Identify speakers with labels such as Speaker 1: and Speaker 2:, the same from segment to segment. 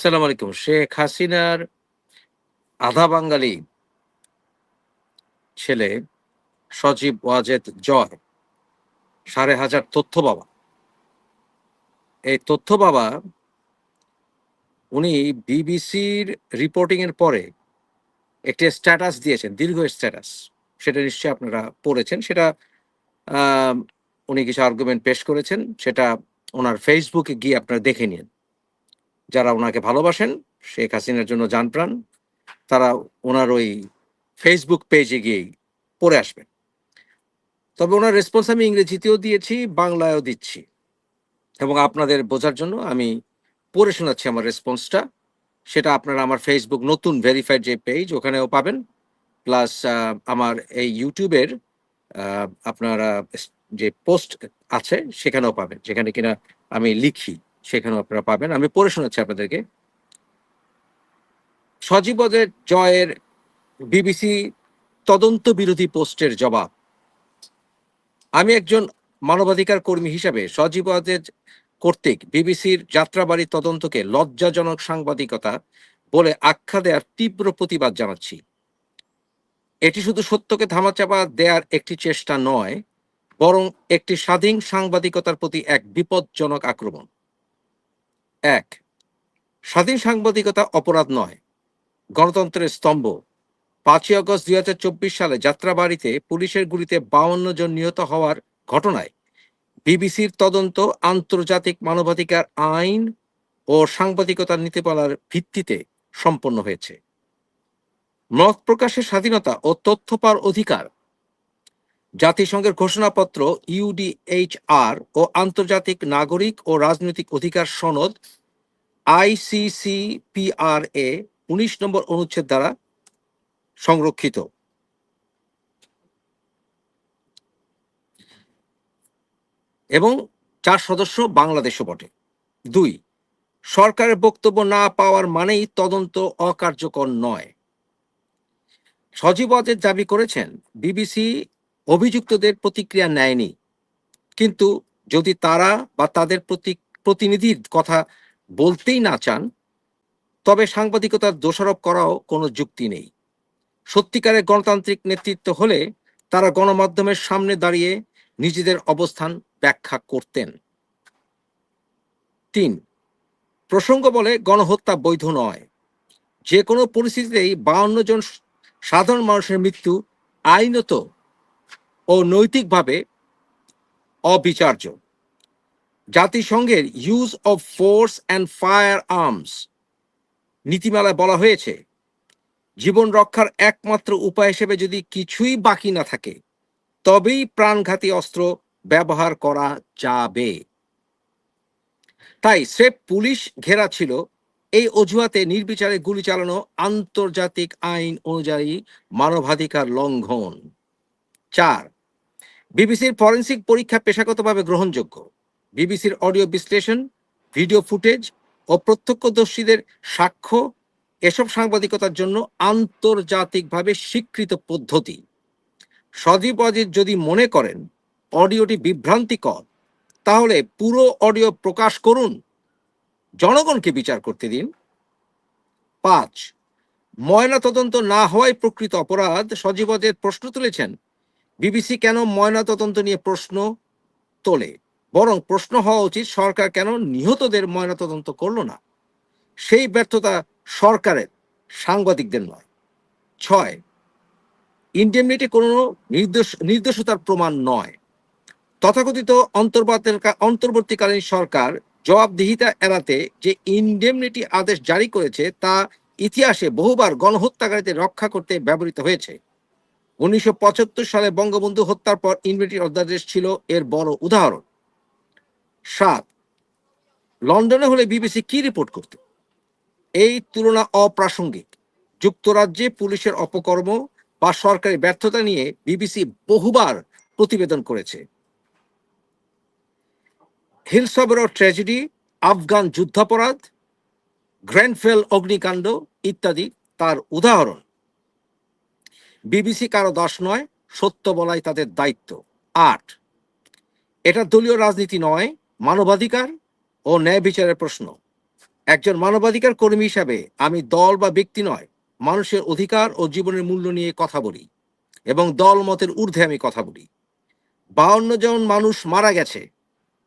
Speaker 1: আসসালামু আলাইকুম। শেখ হাসিনার আধা বাঙালি ছেলে সজীব ওয়াজেদ জয় সাড়ে হাজার তথ্য বাবা। এই তথ্য বাবা, উনি বিবিসির রিপোর্টিং এর পরে একটি স্ট্যাটাস দিয়েছেন, দীর্ঘ স্ট্যাটাস। সেটা নিশ্চয়ই আপনারা পড়েছেন, সেটা উনি কিছু আর্গুমেন্ট পেশ করেছেন, সেটা ওনার ফেসবুকে গিয়ে আপনারা দেখে নিন। যারা ওনাকে ভালোবাসেন, শেখ হাসিনার জন্য প্রাণ, তারা ওনার ওই ফেসবুক পেজে গিয়েই পড়ে আসবেন। তবে ওনার রেসপন্স আমি ইংরেজিতেও দিয়েছি, বাংলায়ও দিচ্ছি। এবং আপনাদের বোঝার জন্য আমি পড়ে শোনাচ্ছি আমার রেসপন্সটা সেটা আপনারা আমার ফেসবুক নতুন ভেরিফাইড যে পেজ ওখানেও পাবেন। প্লাস আমার এই ইউটিউবের আপনারা যে পোস্ট আছে, সেখানেও পাবেন, যেখানে কিনা আমি লিখি। সেখানেও আপনারা পাবেন। আমি পড়ে শোনাচ্ছি আপনাদেরকে। সজীবদের জয়ের বিবিসি তদন্ত বিরোধী পোস্টের জবাব। আমি একজন মানবাধিকার কর্মী হিসাবে সজীবদের কর্তৃক বিবিসির যাত্রাবাড়ি তদন্তকে লজ্জাজনক সাংবাদিকতা বলে আখ্যা দেওয়ার তীব্র প্রতিবাদ জানাচ্ছি। এটি শুধু সত্যকে ধামাচাপা দেওয়ার একটি চেষ্টা নয়, বরং একটি স্বাধীন সাংবাদিকতার প্রতি এক বিপজ্জনক আক্রমণ। এক, স্বাধীন সাংবাদিকতা অপরাধ নয়, গণতন্ত্রের স্তম্ভ। পাঁচই আগস্ট দুই হাজার চব্বিশ সালে যাত্রাবাড়িতে পুলিশের গুলিতে বাউন্ন জন নিহত হওয়ার ঘটনায় বিবিসির তদন্ত, আন্তর্জাতিক মানবাধিকার আইন ও সাংবাদিকতার নীতিমালার ভিত্তিতে সম্পন্ন হয়েছে। মত প্রকাশের স্বাধীনতা ও তথ্য পাওয়ার অধিকার জাতিসংঘের ঘোষণাপত্র ইউডিএইচআর ও আন্তর্জাতিক নাগরিক ও রাজনৈতিক অধিকার সনদ আইসিসিপিআরএ উনিশ নম্বর অনুচ্ছেদ দ্বারা সংরক্ষিত। এবং চার সদস্য বাংলাদেশও বটে। দুই, সরকারের বক্তব্য না পাওয়ার মানেই তদন্ত অকার্যকর নয়। সজীব দাবি করেছেন, বিবিসি অভিযুক্তদের প্রতিক্রিয়া নেয়নি। কিন্তু যদি তারা বা তাদের প্রতি প্রতিনিধির কথা বলতেই না চান, তবে সাংবাদিকতার দোষারোপ করাও কোনো যুক্তি নেই। সত্যিকারের গণতান্ত্রিক নেতৃত্ব হলে তারা গণমাধ্যমের সামনে দাঁড়িয়ে নিজেদের অবস্থান ব্যাখ্যা করতেন। তিন, প্রসঙ্গ বলে গণহত্যা বৈধ নয়। যে কোনো পরিস্থিতিতেই বাউন্ন জন সাধারণ মানুষের মৃত্যু আইনত ও নৈতিকভাবে অবিচার্য। জাতিসংঘের use of force and firearms নীতিমালায় বলা হয়েছে, জীবন রক্ষার একমাত্র উপায় হিসেবে যদি কিছুই বাকি না থাকে, তবেই প্রাণঘাতী অস্ত্র ব্যবহার করা যাবে। তাই স্রেফ পুলিশ ঘেরা ছিল, এই অজুহাতে নির্বিচারে গুলি চালানো আন্তর্জাতিক আইন অনুযায়ী মানবাধিকার লঙ্ঘন। চার বিবিসির ফরেন্সিক পরীক্ষা পেশাগতভাবে গ্রহণযোগ্য। বিবিসির অডিও বিশ্লেষণ, ভিডিও ফুটেজ ও প্রত্যক্ষদর্শীদের সাক্ষ্য এসব সাংবাদিকতার জন্য আন্তর্জাতিকভাবে স্বীকৃত পদ্ধতি। সজীব অজিত যদি মনে করেন অডিওটি বিভ্রান্তিকর, তাহলে পুরো অডিও প্রকাশ করুন। জনগণকে বিচার করতে দিন। পাঁচ ময়না তদন্ত না হওয়ায় প্রকৃত অপরাধ, সজীব অজিত প্রশ্ন তুলেছেন। বিবিসি কেন ময়না তদন্ত নিয়ে প্রশ্ন তোলে? বরং প্রশ্ন হওয়া উচিত, সরকার কেন নিহতদের ময়না তদন্ত করল না? সেই ব্যর্থতা সরকারের, সাংবাদিকদের নয়। ছয় ইন্ডেমনিটি কোনো নির্দেশ, নির্দেশতার প্রমাণ নয়। তথাকথিত অন্তর্বর্তের অন্তর্বর্তীকালীন সরকার জবাবদিহিতা এড়াতে যে ইন্ডেমনিটি আদেশ জারি করেছে, তা ইতিহাসে বহুবার গণহত্যাকারীদের রক্ষা করতে ব্যবহৃত হয়েছে। উনিশশো পঁচাত্তর সালে বঙ্গবন্ধু হত্যার পর ইন্ডেমনিটি অধ্যাদেশ ছিল এর বড় উদাহরণ। সাত, লন্ডনে হলে বিবিসি কি রিপোর্ট করত? এই তুলনা অপ্রাসঙ্গিক। যুক্তরাজ্যে পুলিশের অপকর্ম বা সরকারি ব্যর্থতা নিয়ে বিবিসি বহুবার প্রতিবেদন করেছে। হিলসবরো ট্র্যাজেডি, আফগান যুদ্ধাপরাধ, গ্র্যান্ডফেল অগ্নিকাণ্ড ইত্যাদি তার উদাহরণ। বিবিসি কারও দাস নয়, সত্য বলাই তাদের দায়িত্ব। আট, এটা দলীয় রাজনীতি নয়, মানবাধিকার ও ন্যায় বিচারের প্রশ্ন। একজন মানবাধিকার কর্মী হিসাবে আমি দল বা ব্যক্তি নয়, মানুষের অধিকার ও জীবনের মূল্য নিয়ে কথা বলি এবং দল মতের ঊর্ধ্বে আমি কথা বলি। বাউন্ন জন মানুষ মারা গেছে,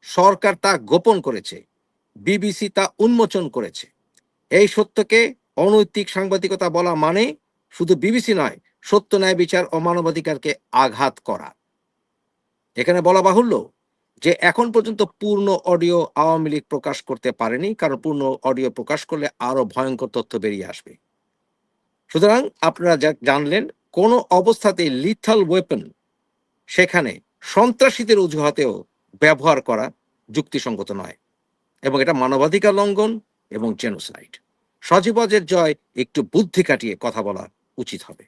Speaker 1: সরকার তা গোপন করেছে, বিবিসি তা উন্মোচন করেছে। এই সত্যকে অনৈতিক সাংবাদিকতা বলা মানে শুধু বিবিসি নয় সত্য ন্যায় বিচার ও মানবাধিকারকে আঘাত করা। এখানে বলা বাহুল্য যে এখন পর্যন্ত পূর্ণ অডিও আওয়ামী লীগ প্রকাশ করতে পারেনি, কারণ পূর্ণ অডিও প্রকাশ করলে আরও ভয়ঙ্কর তথ্য বেরিয়ে আসবে। সুতরাং আপনারা জানলেন, কোন অবস্থাতে লিথাল ওয়েপন সেখানে সন্ত্রাসীদের অজুহাতেও ব্যবহার করা যুক্তিসঙ্গত নয়, এবং এটা মানবাধিকার লঙ্ঘন এবং জেনোসাইড সজীবজের জয় একটু বুদ্ধি কাটিয়ে কথা বলা উচিত হবে।